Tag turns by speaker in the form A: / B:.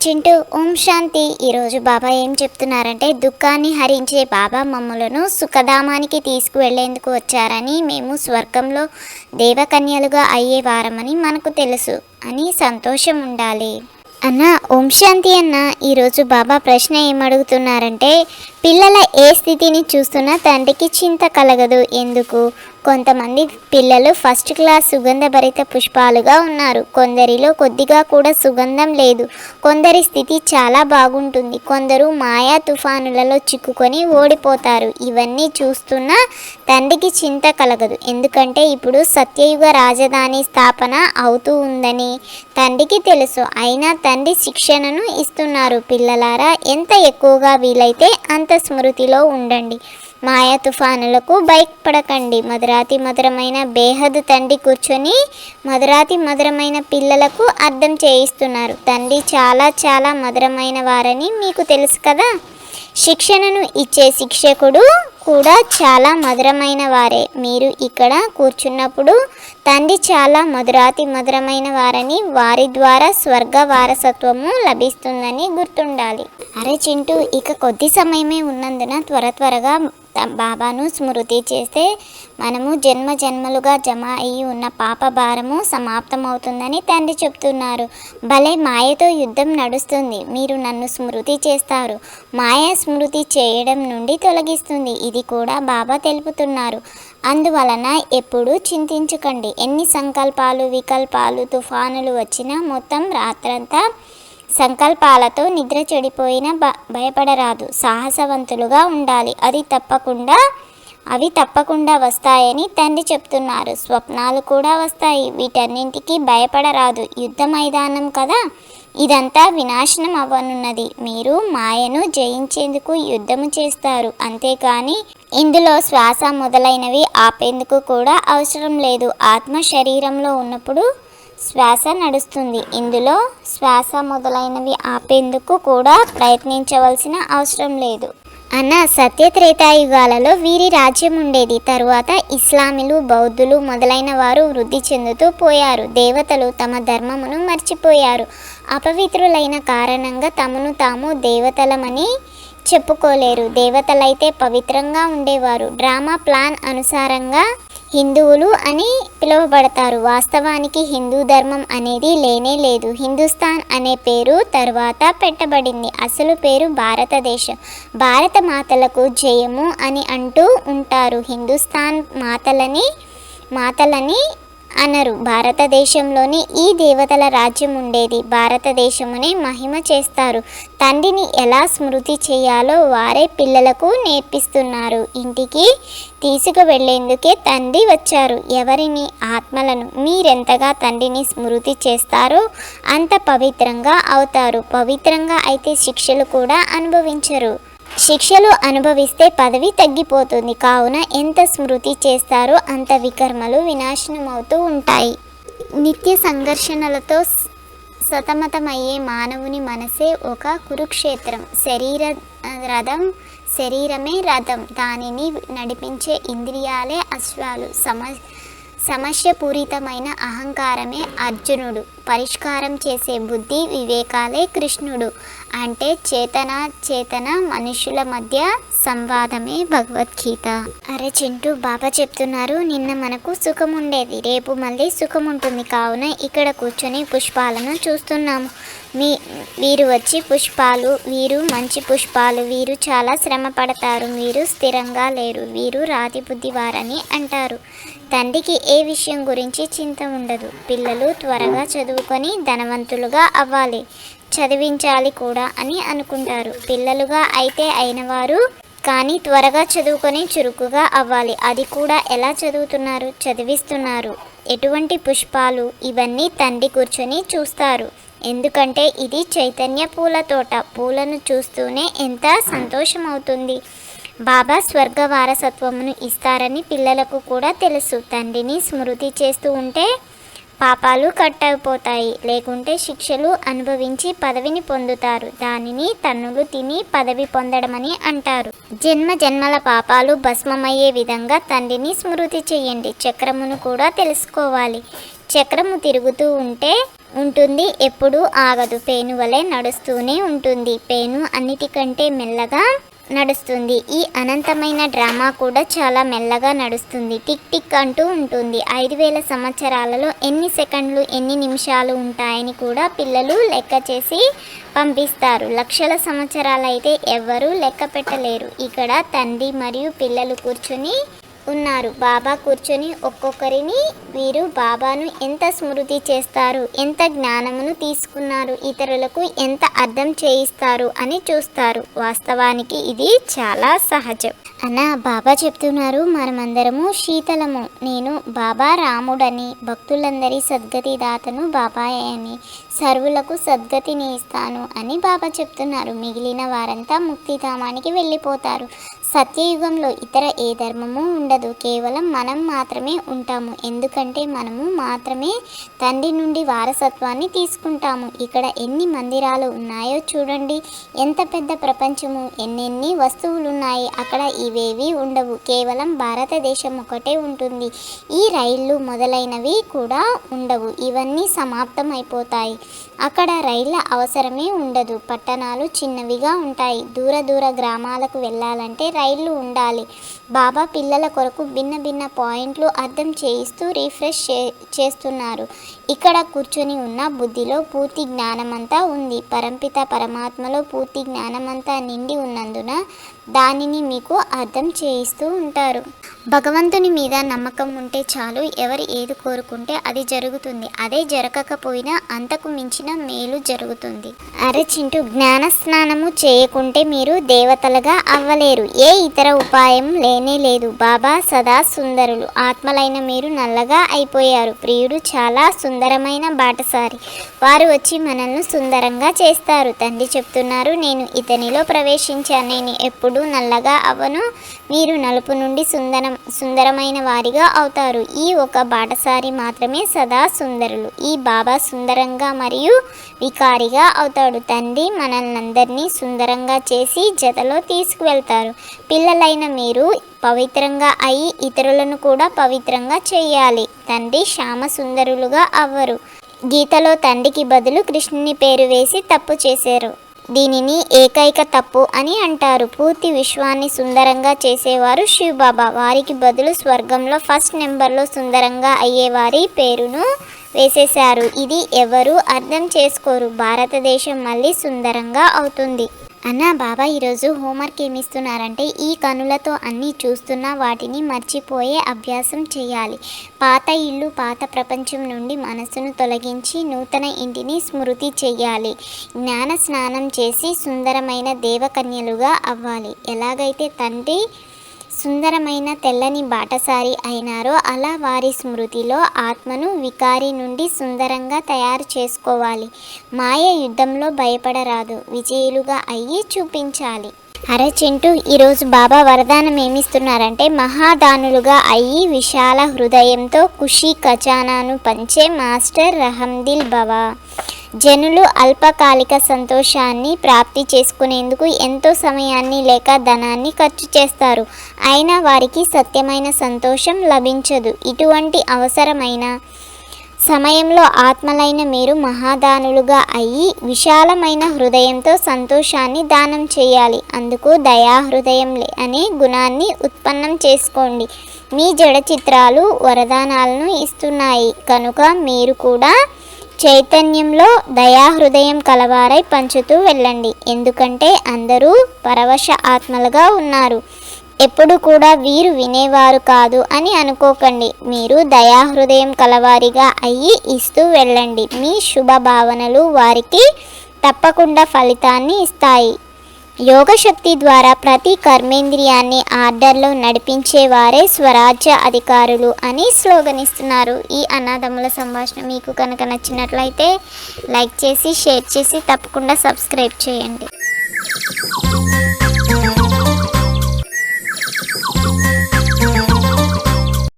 A: చింటూ ఓం శాంతి. ఈరోజు బాబా ఏం చెప్తున్నారంటే దుఃఖాన్ని హరించే బాబా మమ్మలను సుఖధామానికి తీసుకువెళ్ళేందుకు వచ్చారని మేము స్వర్గంలో దేవకన్యలుగా అయ్యే వారమని మనకు తెలుసు అని సంతోషం ఉండాలి. అన్న ఓం శాంతి అన్న ఈరోజు బాబా ప్రశ్న ఏమడుగుతున్నారంటే పిల్లల ఏ స్థితిని చూస్తున్నా తండ్రికి చింత కలగదు. ఎందుకు? కొంతమంది పిల్లలు ఫస్ట్ క్లాస్ సుగంధభరిత పుష్పాలుగా ఉన్నారు. కొందరిలో కొద్దిగా కూడా సుగంధం లేదు. కొందరి స్థితి చాలా బాగుంటుంది. కొందరు మాయా తుఫానులలో చిక్కుకొని ఓడిపోతారు. ఇవన్నీ చూస్తున్నా తండ్రికి చింత కలగదు. ఎందుకంటే ఇప్పుడు సత్యయుగ రాజధాని స్థాపన అవుతూ ఉందని తండ్రికి తెలుసు. అయినా తండ్రి శిక్షణను ఇస్తున్నారు. పిల్లలారా ఎంత ఎక్కువగా వీలైతే అంత స్మృతిలో ఉండండి. మాయా తుఫానులకు భయపడకండి. మధురాతి మధురమైన బేహద్ తండ్రి కూర్చొని మధురాతి మధురమైన పిల్లలకు అర్థం చేయిస్తున్నారు. తండ్రి చాలా చాలా మధురమైన వారని మీకు తెలుసు కదా. శిక్షణను ఇచ్చే శిక్షకుడు కూడా చాలా మధురమైన వారే. మీరు ఇక్కడ కూర్చున్నప్పుడు తండ్రి చాలా మధురాతి మధురమైన వారని వారి ద్వారా స్వర్గ వారసత్వము లభిస్తుందని గుర్తుండాలి. అరే చింటూ ఇక కొద్ది సమయమే ఉన్నందున త్వర త్వరగా బాబాను స్మృతి చేస్తే మనము జన్మ జన్మలుగా జమ అయి ఉన్న పాప భారము సమాప్తమవుతుందని తండ్రి చెప్తున్నారు. భలే మాయతో యుద్ధం నడుస్తుంది. మీరు నన్ను స్మృతి చేస్తారు. మాయ స్మృతి చేయడం నుండి తొలగిస్తుంది. ఇది కూడా బాబా తెలుపుతున్నారు. అందువలన ఎప్పుడూ చింతించకండి. ఎన్ని సంకల్పాలు వికల్పాలు తుఫానులు వచ్చినా మొత్తం రాత్రంతా సంకల్పాలతో నిద్ర చెడిపోయిన భ భయపడరాదు. సాహసవంతులుగా ఉండాలి. అది తప్పకుండా అవి తప్పకుండా వస్తాయని తండ్రి చెప్తున్నారు. స్వప్నాలు కూడా వస్తాయి. వీటన్నింటికి భయపడరాదు. యుద్ధ మైదానం కదా. ఇదంతా వినాశనం అవ్వనున్నది. మీరు మాయను జయించేందుకు యుద్ధము చేస్తారు. అంతేకాని ఇందులో శ్వాస మొదలైనవి ఆపేందుకు కూడా అవసరం లేదు. ఆత్మ శరీరంలో ఉన్నప్పుడు శ్వాస నడుస్తుంది. ఇందులో శ్వాస మొదలైనవి ఆపేందుకు కూడా ప్రయత్నించవలసిన అవసరం లేదు. అన్న సత్యత్రేతాయుగాలలో వీరి రాజ్యం ఉండేది. తరువాత ఇస్లామిలు బౌద్ధులు మొదలైన వారు వృద్ధి చెందుతూ పోయారు. దేవతలు తమ ధర్మమును మర్చిపోయారు. అపవిత్రులైన కారణంగా తమను తాము దేవతలమని చెప్పుకోలేరు. దేవతలైతే పవిత్రంగా ఉండేవారు. డ్రామా ప్లాన్ అనుసారంగా హిందువులు అని పిలువబడతారు. వాస్తవానికి హిందూ ధర్మం అనేది లేనే లేదు. హిందుస్థాన్ అనే పేరు తర్వాత పెట్టబడింది. అసలు పేరు భారతదేశం. భారత మాతలకు జయము అని అంటూ ఉంటారు. హిందుస్థాన్ మాతలని మాతలని అనరు. భారతదేశంలోని ఈ దేవతల రాజ్యం ఉండేది. భారతదేశమునే మహిమ చేస్తారు. తండ్రిని ఎలా స్మృతి చేయాలో వారే పిల్లలకు నేర్పిస్తున్నారు. ఇంటికి తీసుకువెళ్ళేందుకే తండ్రి వచ్చారు. ఎవరిని ఆత్మలను మీరెంతగా తండ్రిని స్మృతి చేస్తారో అంత పవిత్రంగా అవుతారు. పవిత్రంగా అయితే శిక్షలు కూడా అనుభవించరు. శిక్షలు అనుభవిస్తే పదవి తగ్గిపోతుంది. కావున ఎంత స్మృతి చేస్తారో అంత వికర్మలు వినాశనమవుతూ ఉంటాయి. నిత్య సంఘర్షణలతో సతమతమయ్యే మానవుని మనసే ఒక కురుక్షేత్రం. శరీర రథం శరీరమే రథం. దానిని నడిపించే ఇంద్రియాలే అశ్వాలు. సమ సమస్యపూరితమైన అహంకారమే అర్జునుడు. పరిష్కారం చేసే బుద్ధి వివేకాలే కృష్ణుడు. అంటే చేతన చేతన మనుషుల మధ్య సంవాదమే భగవద్గీత. అరే చింటూ బాబా చెప్తున్నారు నిన్న మనకు సుఖం ఉండేది రేపు మళ్ళీ సుఖం ఉంటుంది కావున ఇక్కడ కూర్చొని పుష్పాలను చూస్తున్నాము. మీ వీరు వచ్చి పుష్పాలు వీరు మంచి పుష్పాలు వీరు చాలా శ్రమ పడతారు వీరు స్థిరంగా లేరు వీరు రాతి బుద్ధి వారని అంటారు. తండ్రికి ఏ విషయం గురించి చింత ఉండదు. పిల్లలు త్వరగా చదువు చదువుకొని ధనవంతులుగా అవ్వాలి. చదివించాలి కూడా అని అనుకుంటారు. పిల్లలుగా అయితే అయినవారు కానీ త్వరగా చదువుకొని చురుకుగా అవ్వాలి. అది కూడా ఎలా చదువుతున్నారు? చదివిస్తున్నారు. ఎటువంటి పుష్పాలు? ఇవన్నీ తండ్రి కూర్చొని చూస్తారు. ఎందుకంటే ఇది చైతన్య పూల తోట. పూలను చూస్తూనే ఎంత సంతోషం అవుతుంది బాబా స్వర్గ వారసత్వమును ఇస్తారని పిల్లలకు కూడా తెలుసు. తండ్రిని స్మృతి చేస్తూ ఉంటే పాపాలు కట్ అయిపోతాయి లేకుంటే శిక్షలు అనుభవించి పదవిని పొందుతారు. దానిని తన్నులు తిని పదవి పొందడమని అంటారు. జన్మ జన్మల పాపాలు భస్మమయ్యే విధంగా తండ్రిని స్మృతి చేయండి. చక్రమును కూడా తెలుసుకోవాలి. చక్రము తిరుగుతూ ఉంటే ఉంటుంది. ఎప్పుడూ ఆగదు. పేను వలె నడుస్తూనే ఉంటుంది. పేను అన్నిటికంటే మెల్లగా నడుస్తుంది. ఈ అనంతమైన డ్రామా కూడా చాలా మెల్లగా నడుస్తుంది. టిక్ టిక్ అంటూ ఉంటుంది. ఐదు వేల సంవత్సరాలలో ఎన్ని సెకండ్లు ఎన్ని నిమిషాలు ఉంటాయని కూడా పిల్లలు లెక్క చేసి పంపిస్తారు. లక్షల సంవత్సరాలైతే ఎవ్వరూ లెక్క పెట్టలేరు. ఇక్కడ తండ్రి మరియు పిల్లలు కూర్చుని ఉన్నారు. బాబా కూర్చొని ఒక్కొక్కరిని వీరు బాబాను ఎంత స్మృతి చేస్తారు? ఎంత జ్ఞానమును తీసుకున్నారు? ఇతరులకు ఎంత అర్థం చేయిస్తారు? అని చూస్తారు. వాస్తవానికి ఇది చాలా సహజం. అన్న బాబా చెప్తున్నారు మనమందరము శీతలము. నేను బాబా రాముడని భక్తులందరి సద్గతి దాతను బాబాయ్ అని సర్వులకు సద్గతిని ఇస్తాను అని బాబా చెప్తున్నారు. మిగిలిన వారంతా ముక్తిధామానికి వెళ్ళిపోతారు. సత్యయుగంలో ఇతర ఏ ధర్మము ఉండదు. కేవలం మనం మాత్రమే ఉంటాము. ఎందుకంటే మనము మాత్రమే తండ్రి నుండి వారసత్వాన్ని తీసుకుంటాము. ఇక్కడ ఎన్ని మందిరాలు ఉన్నాయో చూడండి. ఎంత పెద్ద ప్రపంచము ఎన్నెన్ని వస్తువులు ఉన్నాయి అక్కడ ఇవేవి ఉండవు. కేవలం భారతదేశం ఒకటే ఉంటుంది. ఈ రైళ్ళు మొదలైనవి కూడా ఉండవు. ఇవన్నీ సమాప్తం అయిపోతాయి అక్కడ రైళ్ళ అవసరమే ఉండదు. పట్టణాలు చిన్నవిగా ఉంటాయి. దూర దూర గ్రామాలకు వెళ్ళాలంటే రైళ్ళు ఉండాలి. బాబా పిల్లల కొరకు భిన్న భిన్న పాయింట్లు అర్థం చేయిస్తూ రిఫ్రెష్ చే చేస్తున్నారు. ఇక్కడ కూర్చొని ఉన్న బుద్ధిలో పూర్తి జ్ఞానమంతా ఉంది. పరంపిత పరమాత్మలో పూర్తి జ్ఞానమంతా నిండి ఉన్నందున దానిని మీకు అర్థం చేయిస్తూ ఉంటారు. భగవంతుని మీద నమ్మకం ఉంటే చాలు ఎవరు ఏది కోరుకుంటే అది జరుగుతుంది. అదే జరగకపోయినా అంతకు మించిన మేలు జరుగుతుంది. అరచింటూ జ్ఞాన స్నానము చేయకుంటే మీరు దేవతలుగా అవ్వలేరు. ఏ ఇతర ఉపాయం లేనే లేదు. బాబా సదా సుందరులు. ఆత్మలైన మీరు నల్లగా అయిపోయారు. ప్రియుడు చాలా సుందరమైన బాటసారి. వారు వచ్చి మనల్ని సుందరంగా చేస్తారు. తండ్రి చెప్తున్నారు నేను ఇతనిలో ప్రవేశించాను. నేను ఎప్పుడు నల్లగా అవను. మీరు నలుపు నుండి సుందరం సుందరమైన వారిగా అవుతారు. ఈ ఒక బాటసారి మాత్రమే సదా సుందరులు. ఈ బాబా సుందరంగా మరియు వికారిగా అవుతాడు. తండ్రి మనల్నందరినీ సుందరంగా చేసి జతలో తీసుకువెళ్తారు. పిల్లలైన మీరు పవిత్రంగా అయి ఇతరులను కూడా పవిత్రంగా చేయాలి. తండ్రి శ్యామ సుందరులుగా అవ్వరు. గీతలో తండ్రికి బదులు కృష్ణుని పేరు వేసి తప్పు చేశారు. దీనిని ఏకైక తప్పు అని అంటారు. పూర్తి విశ్వాన్ని సుందరంగా చేసేవారు శివబాబా. వారికి బదులు స్వర్గంలో ఫస్ట్ నెంబర్లో సుందరంగా అయ్యేవారి పేరును వేసేశారు. ఇది ఎవరు అర్థం చేసుకోరు. భారతదేశం మళ్ళీ సుందరంగా అవుతుంది. అన్న బాబా ఈరోజు హోంవర్క్ ఏమిస్తున్నారంటే ఈ కనులతో అన్నీ చూస్తున్నా వాటిని మర్చిపోయే అభ్యాసం చేయాలి. పాత ఇల్లు పాత ప్రపంచం నుండి మనసును తొలగించి నూతన ఇంటిని స్మృతి చెయ్యాలి. జ్ఞాన స్నానం చేసి సుందరమైన దేవకన్యలుగా అవ్వాలి. ఎలాగైతే తండ్రి సుందరమైన తెల్లని బాటసారి అయినారో అలా వారి స్మృతిలో ఆత్మను వికారి నుండి సుందరంగా తయారు చేసుకోవాలి. మాయ యుద్ధంలో భయపడరాదు. విజయులుగా అయ్యి చూపించాలి. అరే చింటూ ఈరోజు బాబా వరదానం ఏమిస్తున్నారంటే మహాదానులుగా అయ్యి విశాల హృదయంతో ఖుషి ఖజానాను పంచే మాస్టర్ రహందిల్ బవా జనులు అల్పకాలిక సంతోషాన్ని ప్రాప్తి చేసుకునేందుకు ఎంతో సమయాన్ని లేక ధనాన్ని ఖర్చు చేస్తారు. అయినా వారికి సత్యమైన సంతోషం లభించదు. ఇటువంటి అవసరమైన సమయంలో ఆత్మలైన మీరు మహాదానులుగా అయ్యి విశాలమైన హృదయంతో సంతోషాన్ని దానం చేయాలి. అందుకు దయా హృదయం అనే గుణాన్ని ఉత్పన్నం చేసుకోండి. మీ జడ చిత్రాలు వరదానాలను ఇస్తున్నాయి. కనుక మీరు కూడా చైతన్యంలో దయాహృదయం కలవారై పంచుతూ వెళ్ళండి. ఎందుకంటే అందరూ పరవశ ఆత్మలుగా ఉన్నారు. ఎప్పుడు కూడా వీరు వినేవారు కాదు అని అనుకోకండి. మీరు దయాహృదయం కలవారిగా అయ్యి ఇస్తూ వెళ్ళండి. మీ శుభ భావనలు వారికి తప్పకుండా ఫలితాన్ని ఇస్తాయి. యోగశక్తి ద్వారా ప్రతి కర్మేంద్రియాన్ని ఆర్డర్లో నడిపించేవారే స్వరాజ్య అధికారులు అని స్లోగనిస్తున్నారు. ఈ అన్నదమ్ముల సంభాషణ మీకు కనుక నచ్చినట్లయితే లైక్ చేసి షేర్ చేసి తప్పకుండా సబ్స్క్రైబ్ చేయండి.